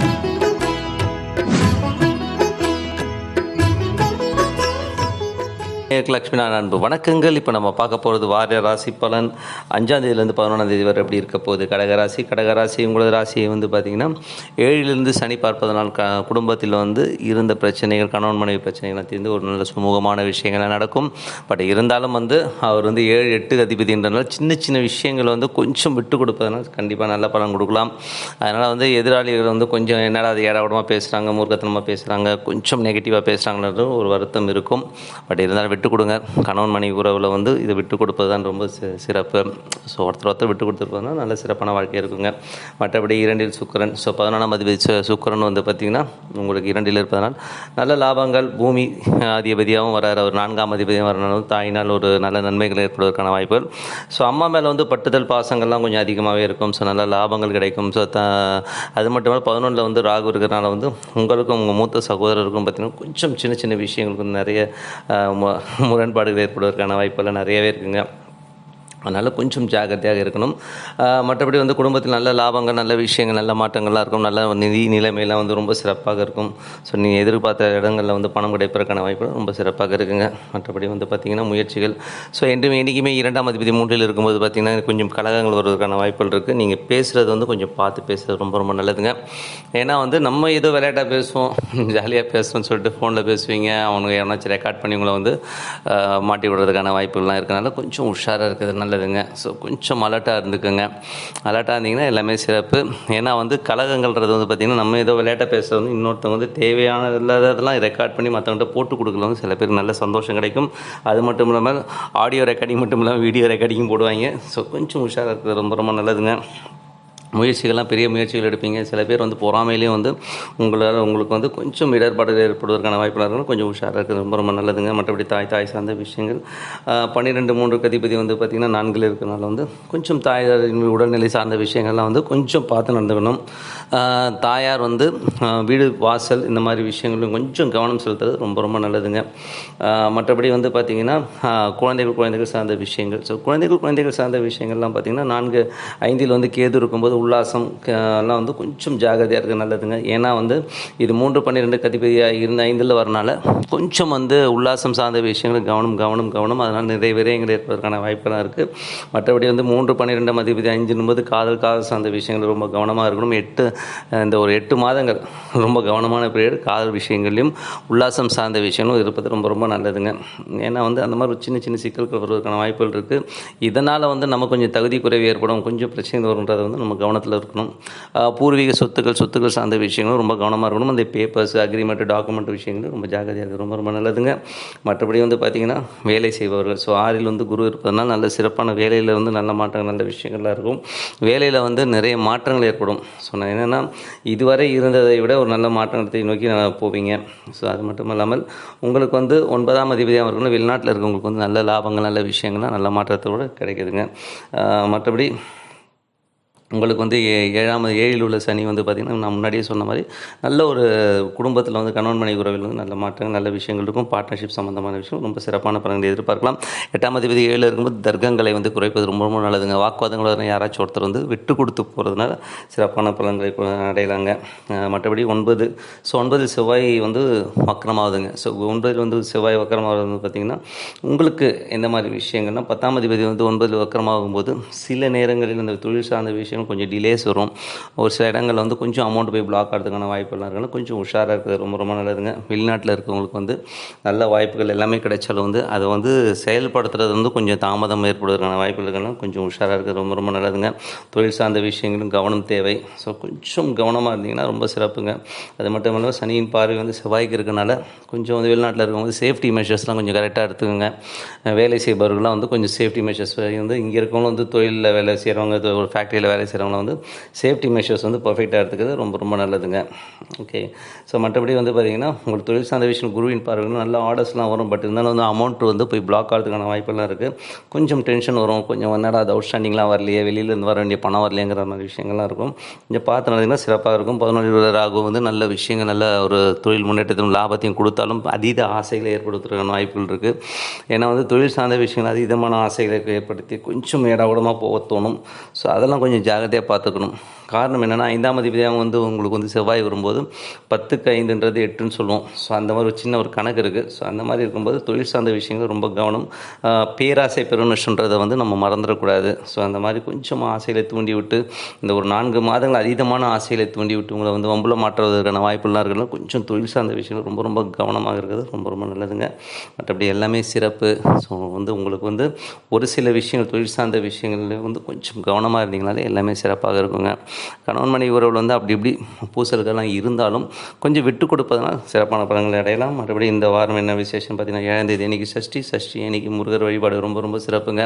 Thank you. Lakshmi நான் அன்பு வணக்கங்கள். இப்போ நம்ம பார்க்க போகிறது வார ராசி பலன். அஞ்சாம் தேதியிலேருந்து பதினொன்றாம் தேதி வரை எப்படி இருக்க போகுது? கடகராசி கடகராசி உங்களது ராசியை வந்து பார்த்திங்கன்னா ஏழிலிருந்து சனி பார்ப்பதனால் க குடும்பத்தில் வந்து இருந்த பிரச்சனைகள் கணவன் மனைவி பிரச்சனைகள் தீர்ந்து ஒரு நல்ல சுமூகமான விஷயங்கள்லாம் நடக்கும். பட் இருந்தாலும் வந்து அவர் வந்து ஏழு எட்டு அதிபதின்றனால சின்ன சின்ன விஷயங்கள் வந்து கொஞ்சம் விட்டு கொடுப்பதனால் கண்டிப்பாக நல்ல பலன் கொடுக்கலாம். அதனால் வந்து எதிராளிகள் வந்து கொஞ்சம் என்னடா அது ஏடாவிடமாக பேசுகிறாங்க மூர்க்கத்தனமாக பேசுகிறாங்க கொஞ்சம் நெகட்டிவாக பேசுகிறாங்கன்றது ஒரு வருத்தம் இருக்கும். பட் இருந்தாலும் விட்டு கொடுங்க கணவன் மனைவி உறவில் வந்து இதை விட்டு கொடுப்பது தான் ரொம்ப சிறப்பு. ஸோ ஒருத்தர் ஒருத்தர் விட்டு கொடுத்துருப்பதுனா நல்ல சிறப்பான வாழ்க்கை இருக்குங்க. மற்றபடி இரண்டில் சுக்கிரன். ஸோ பதினொன்றாம் அதிபதி சுக்கரன் வந்து பார்த்திங்கன்னா உங்களுக்கு இரண்டில் இருப்பதனால் நல்ல லாபங்கள் பூமி அதிபதியாகவும் வராரு. அவர் நான்காம் அதிபதியும் வரனாலும் தாயினால் ஒரு நல்ல நன்மைகள் ஏற்படுவதற்கான வாய்ப்புகள். ஸோ அம்மா மேலே வந்து பட்டுதல் பாசங்கள்லாம் கொஞ்சம் அதிகமாகவே இருக்கும். ஸோ நல்ல லாபங்கள் கிடைக்கும். ஸோ த அது மட்டும் இல்லை பதினொன்றில் வந்து ராகு இருக்கிறனால வந்து உங்களுக்கும் உங்கள் மூத்த சகோதரருக்கும் பார்த்திங்கன்னா கொஞ்சம் சின்ன சின்ன விஷயங்களுக்கு நிறைய முரண்பாடுகள் ஏற்படுவதற்கான வாய்ப்பெல்லாம் நிறையவே இருக்குங்க. அதனால் கொஞ்சம் ஜாக்கிரதையாக இருக்கணும். மற்றபடி வந்து குடும்பத்தில் நல்ல லாபங்கள் நல்ல விஷயங்கள் நல்ல மாற்றங்கள்லாம் இருக்கும். நல்ல நிதி நிலைமையெல்லாம் வந்து ரொம்ப சிறப்பாக இருக்கும். ஸோ நீங்கள் எதிர்பார்த்த இடங்களில் வந்து பணம் கிடைப்பதற்கான வாய்ப்புகள் ரொம்ப சிறப்பாக இருக்குங்க. மற்றபடி வந்து பார்த்திங்கன்னா முயற்சிகள். ஸோ என்றும் என்றைக்குமே இரண்டாம் அதிபதி மூன்றில் இருக்கும்போது பார்த்திங்கன்னா கொஞ்சம் கழகங்கள் வருவதற்கான வாய்ப்புகள் இருக்குது நீங்கள் பேசுகிறது வந்து கொஞ்சம் பார்த்து பேசுகிறது ரொம்ப ரொம்ப நல்லதுங்க. ஏன்னா வந்து நம்ம ஏதோ விளையாட்டாக பேசுவோம். ஜாலியாக பேசுவோம்னு சொல்லிட்டு ஃபோனில் பேசுவீங்க. அவங்க எவனாச்சும் ரெக்கார்ட் பண்ணி உங்களை வந்து மாட்டி விடுறதுக்கான வாய்ப்புகள்லாம் இருக்கனால கொஞ்சம் உஷாராக இருக்கிறது நல்லதுங்க. ஸோ கொஞ்சம் அலர்ட்டாக இருந்துக்குங்க. அலர்ட்டாக இருந்தீங்கன்னா எல்லாமே சிறப்பு. ஏன்னா வந்து கழகங்கள்ன்றது வந்து பார்த்திங்கன்னா நம்ம ஏதோ விளையாட்டை பேசுறது வந்து இன்னொருத்தவங்க வந்து தேவையான இல்லாததெல்லாம் ரெக்கார்ட் பண்ணி மற்றவங்கள்ட்ட போட்டு கொடுக்கல வந்து சில பேருக்கு நல்ல சந்தோஷம் கிடைக்கும். அது மட்டும் இல்லாமல் ஆடியோ ரெக்கார்டிங் மட்டும் இல்லாமல் வீடியோ ரெக்கார்டிங் போடுவாங்க. ஸோ கொஞ்சம் உஷாராக இருக்கிறது ரொம்ப ரொம்ப நல்லதுங்க. முயற்சிகள்லாம் பெரிய முயற்சிகள் எடுப்பீங்க. சில பேர் வந்து பொறாமையிலேயே வந்து உங்களால் உங்களுக்கு வந்து கொஞ்சம் இடர்பாடுகள் ஏற்படுவதற்கான வாய்ப்புகள் இருக்கும் கொஞ்சம் உஷாராக இருக்கிறது ரொம்ப ரொம்ப நல்லதுங்க. மற்றபடி தாய் தாய் சார்ந்த விஷயங்கள். பன்னிரெண்டு மூன்று கதிபதி வந்து பார்த்திங்கன்னா நான்கில் இருக்கிறனால வந்து கொஞ்சம் தாயார் உடல்நிலை சார்ந்த விஷயங்கள்லாம் வந்து கொஞ்சம் பார்த்து நடந்துக்கணும். தாயார் வந்து வீடு வாசல் இந்த மாதிரி விஷயங்களும் கொஞ்சம் கவனம் செலுத்துறது ரொம்ப ரொம்ப நல்லதுங்க. மற்றபடி வந்து பார்த்திங்கன்னா குழந்தைகள் குழந்தைகள் சார்ந்த விஷயங்கள். ஸோ குழந்தைகள் குழந்தைகள் சார்ந்த விஷயங்கள்லாம் பார்த்திங்கன்னா நான்கு ஐந்தில் வந்து கேது இருக்கும்போது உல்லாசம் எல்லாம் வந்து கொஞ்சம் ஜாகிரதையாக இருக்க நல்லதுங்க. ஏன்னா வந்து இது மூன்று பன்னிரெண்டு கதிபதியாக இருந்த ஐந்தில் வரனால கொஞ்சம் வந்து உல்லாசம் சார்ந்த விஷயங்கள் கவனம் கவனம் கவனம். அதனால் நிறைய விரயங்கள் ஏற்பதற்கான வாய்ப்பெல்லாம் இருக்குது மற்றபடி வந்து மூன்று பன்னிரெண்டாம் அதிபதி அஞ்சுன்னும்போது காதல் காதல் சார்ந்த விஷயங்கள் ரொம்ப கவனமாக இருக்கணும். எட்டு இந்த ஒரு எட்டு மாதங்கள் ரொம்ப கவனமான பீரியட் காதல் விஷயங்கள்லையும் உல்லாசம் சார்ந்த விஷயங்களும் இருப்பது ரொம்ப ரொம்ப நல்லதுங்க. ஏன்னா வந்து அந்த மாதிரி சின்ன சின்ன சிக்கல்கள் வருவதற்கான வாய்ப்புகள் இருக்குது இதனால் வந்து நம்ம கொஞ்சம் தகுதி குறைவு ஏற்படும். கொஞ்சம் பிரச்சனை வரும்ன்றதை வந்து நம்ம கவனம் கவனத்தில் இருக்கணும். பூர்வீக சொத்துக்கள் சொத்துக்கள் சார்ந்த விஷயங்களும் ரொம்ப கவனமாக இருக்கணும். அந்த பேப்பர்ஸ் அக்ரிமெண்ட் டாக்குமெண்ட் விஷயங்களும் ரொம்ப ஜாக்கிரதையாக இருக்குது ரொம்ப ரொம்ப நல்லதுங்க. மற்றபடி வந்து பார்த்திங்கன்னா வேலை செய்பவர்கள். ஸோ ஆறில் வந்து குரு இருப்பதனால் நல்ல சிறப்பான வேலையில் வந்து நல்ல மாற்றங்கள் நல்ல விஷயங்கள்லாம் இருக்கும். வேலையில் வந்து நிறைய மாற்றங்கள் ஏற்படும். ஸோ நான் என்னென்னா இதுவரை இருந்ததை விட ஒரு நல்ல மாற்றத்தை நோக்கி நான் போவீங்க. ஸோ அது மட்டும் இல்லாமல் உங்களுக்கு வந்து ஒன்பதாம் அதிபதியாக இருக்கணும். வெளிநாட்டில் இருக்கவங்களுக்கு வந்து நல்ல லாபங்கள் நல்ல விஷயங்கள்லாம் நல்ல மாற்றத்தோடு கிடைக்குதுங்க. மற்றபடி உங்களுக்கு வந்து ஏ- ஏழாம் ஏழில் உள்ள சனி வந்து பார்த்திங்கன்னா நான் முன்னாடியே சொன்ன மாதிரி நல்ல ஒரு குடும்பத்தில் வந்து கணவன் மனைவி உறவில் வந்து நல்ல மாற்றங்கள் நல்ல விஷயங்கள் இருக்கும். பார்ட்னர்ஷிப் சம்மந்தமான விஷயம் ரொம்ப சிறப்பான பலன்களை எதிர்பார்க்கலாம். எட்டாம் அதிபதி ஏழு இருக்கும்போது தர்க்கங்களை வந்து குறைப்பது ரொம்ப ரொம்ப நல்லதுங்க. வாக்குவாதங்கள் யாராச்சும் ஒருத்தர் வந்து விட்டு கொடுத்து போகிறதுனால சிறப்பான பலன்களை அடையலாங்க. மற்றபடி ஒன்பது ஸோ ஒன்பது செவ்வாய் வந்து வக்கரமாகுதுங்க. ஸோ ஒன்பதில் வந்து செவ்வாய் வக்கரமாகிறது வந்து பார்த்திங்கன்னா உங்களுக்கு எந்த மாதிரி விஷயங்கள்னா பத்தாம் அதிபதி வந்து ஒன்பதில் வக்கரமாகும்போது சில நேரங்களில் இந்த தொழில் சார்ந்த விஷயம் கொஞ்சம் டிலேஸ் வரும். ஒரு சில இடங்களில் வந்து கொஞ்சம் அமௌண்ட் போய் பிளாக் ஆகிறதுக்கான வாய்ப்புலாம் இருக்கனால கொஞ்சம் உஷாராக இருக்கிறது ரொம்ப ரொம்ப நல்லதுங்க. வெளிநாட்டில் இருக்கவங்களுக்கு வந்து நல்ல வாய்ப்புகள் எல்லாமே கிடைச்சாலும் வந்து அதை வந்து செயல்படுத்துறது வந்து கொஞ்சம் தாமதம் ஏற்படுவதற்கான வாய்ப்புகள் இருக்கனால கொஞ்சம் உஷாராக இருக்கிறது ரொம்ப ரொம்ப நல்லதுங்க. தொழில் சார்ந்த விஷயங்களும் கவனம் தேவை. ஸோ கொஞ்சம் கவனமாக இருந்தீங்கன்னா ரொம்ப சிறப்புங்க. அது மட்டும் இல்லாமல் சனியின் பார்வை வந்து செவ்வாய்க்கு இருக்கனால கொஞ்சம் வந்து வெளிநாட்டில் இருக்கவங்க சேஃப்டி மெஷர்ஸ்லாம் கொஞ்சம் கரெக்டாக எடுத்துக்கோங்க. வேலை செய்பவர்கள்லாம் வந்து கொஞ்சம் சேஃப்டி மெஷர்ஸ் வந்து இங்கே இருக்கவங்களும் வந்து தொழிலில் வேலை செய்கிறவங்க ஒரு ஃபேக்ட்ரியில் வேலை செய்கிறவங்க வந்து சேஃப்டி மெஷர்ஸ் வந்து பர்ஃபெக்டாக எடுத்துக்கிறது ரொம்ப ரொம்ப நல்லதுங்க. ஓகே ஸோ மற்றபடி வந்து பார்த்திங்கன்னா உங்களுக்கு தொழில் சார்ந்த விஷயம் குருவின் பார்வையில் நல்ல ஆர்டர்ஸ்லாம் வரும். பட் இருந்தாலும் வந்து அமௌண்ட் வந்து போய் பிளாக் ஆகிறதுக்கான வாய்ப்பெல்லாம் இருக்குது கொஞ்சம் டென்ஷன் வரும். கொஞ்சம் என்னடா அது அவுட்ஸ்டாண்டிங்லாம் வரலையே வெளியிலேருந்து வர வேண்டிய பணம் வரலையேங்கிற மாதிரி விஷயங்கள்லாம் இருக்கும். இங்கே பார்த்து நடந்தீங்கன்னா சிறப்பாக இருக்கும். பதினொன்று இருபது ராகு வந்து நல்ல விஷயங்கள் நல்ல ஒரு தொழில் முன்னேற்றத்தையும் லாபத்தையும் கொடுத்தாலும் அதீத ஆசைகளை ஏற்படுத்துறதுக்கான வாய்ப்புகள் இருக்குது ஏன்னா வந்து தொழில் சார்ந்த விஷயங்கள் அதீதமான ஆசைகளை ஏற்படுத்தி கொஞ்சம் ஏடாவிடமாக போக தோணும். ஸோ அதெல்லாம் கொஞ்சம் ஜாகிரதையாக பார்த்துக்கணும் காரணம் என்னென்னா ஐந்தாம் அதிபதியாக வந்து உங்களுக்கு வந்து செவ்வாய் வரும்போது பத்துக்கு ஐந்துன்றது எட்டுன்னு சொல்லுவோம். ஸோ அந்த மாதிரி ஒரு சின்ன ஒரு கணக்கு இருக்குது ஸோ அந்த மாதிரி இருக்கும்போது தொழில் சார்ந்த விஷயங்கள் ரொம்ப கவனம். பேராசை பெருநஷ்டன்றதை வந்து நம்ம மறந்துடக்கூடாது. ஸோ அந்த மாதிரி கொஞ்சம் ஆசையில் தூண்டி விட்டு இந்த ஒரு நான்கு மாதங்கள் அதீதமான ஆசையில் தூண்டி விட்டு உங்களை வந்து வம்புல மாற்றுவதற்கான வாய்ப்புலாம் இருக்கலாம் கொஞ்சம் தொழில் சார்ந்த விஷயங்கள் ரொம்ப ரொம்ப கவனமாக இருக்கிறது ரொம்ப ரொம்ப நல்லதுங்க. மற்றபடி எல்லாமே சிறப்பு. ஸோ வந்து உங்களுக்கு வந்து ஒரு சில விஷயங்கள் தொழில் சார்ந்த விஷயங்கள்ல வந்து கொஞ்சம் கவனமாக இருந்தீங்கனாலே எல்லாமே சிறப்பாக இருக்குங்க. கணவன் மனைவி உறவில் வந்து அப்படி இப்படி பூசல்கள்லாம் இருந்தாலும் கொஞ்சம் விட்டு கொடுப்பதனால் சிறப்பான பலன்களை அடையலாம். மறுபடி இந்த வாரம் என்ன விசேஷம்? பார்த்தீங்கன்னா ஏழாம் தேதி அன்றைக்கி சஷ்டி சஷ்டி இன்னைக்கு முருகர் வழிபாடு ரொம்ப ரொம்ப சிறப்புங்க.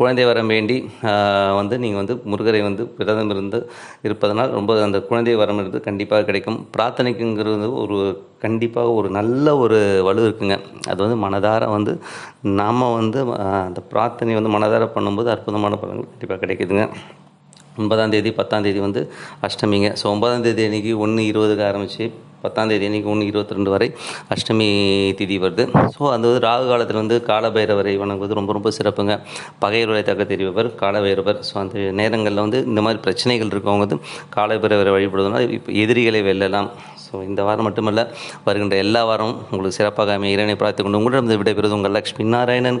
குழந்தை வரம் வேண்டி வந்து நீங்கள் வந்து முருகரை வந்து விரதம் இருந்து இருப்பதனால் ரொம்ப அந்த குழந்தை வரம் இருந்து கண்டிப்பாக கிடைக்கும். பிரார்த்தனைக்குங்கிறது ஒரு கண்டிப்பாக ஒரு நல்ல ஒரு வலு இருக்குங்க. அது வந்து மனதார வந்து நாம் வந்து அந்த பிரார்த்தனை வந்து மனதார பண்ணும்போது அற்புதமான பலன்கள் கண்டிப்பாக கிடைக்குதுங்க. ஒன்பதாம் தேதி பத்தாம் தேதி வந்து அஷ்டமிங்க. ஸோ ஒன்பதாம் தேதி அன்றைக்கி ஒன்று இருபதுக்கு ஆரம்பித்து பத்தாம் தேதி அன்றைக்கி ஒன்று இருபத்தி ரெண்டு வரை அஷ்டமி திதி வருது. ஸோ அந்த வந்து ராகு காலத்தில் வந்து காலபைரவரை வணங்குவது ரொம்ப ரொம்ப சிறப்புங்க. பகைவர்களை தக்க தெரிபவர் காலபைரவர். ஸோ அந்த நேரங்களில் வந்து இந்த மாதிரி பிரச்சனைகள் இருக்கவங்க வந்து காலபைரவரை வழிபடுவதுனால் இப்போ எதிரிகளை வெல்லலாம். ஸோ இந்த வாரம் மட்டுமல்ல வருகின்ற எல்லா வாரமும் உங்களுக்கு சிறப்பாக அமைய இறைவனை பிரார்த்திக் கொண்டு உங்களிடம் விடைபெறுவது உங்கள் லக்ஷ்மி நாராயணன்.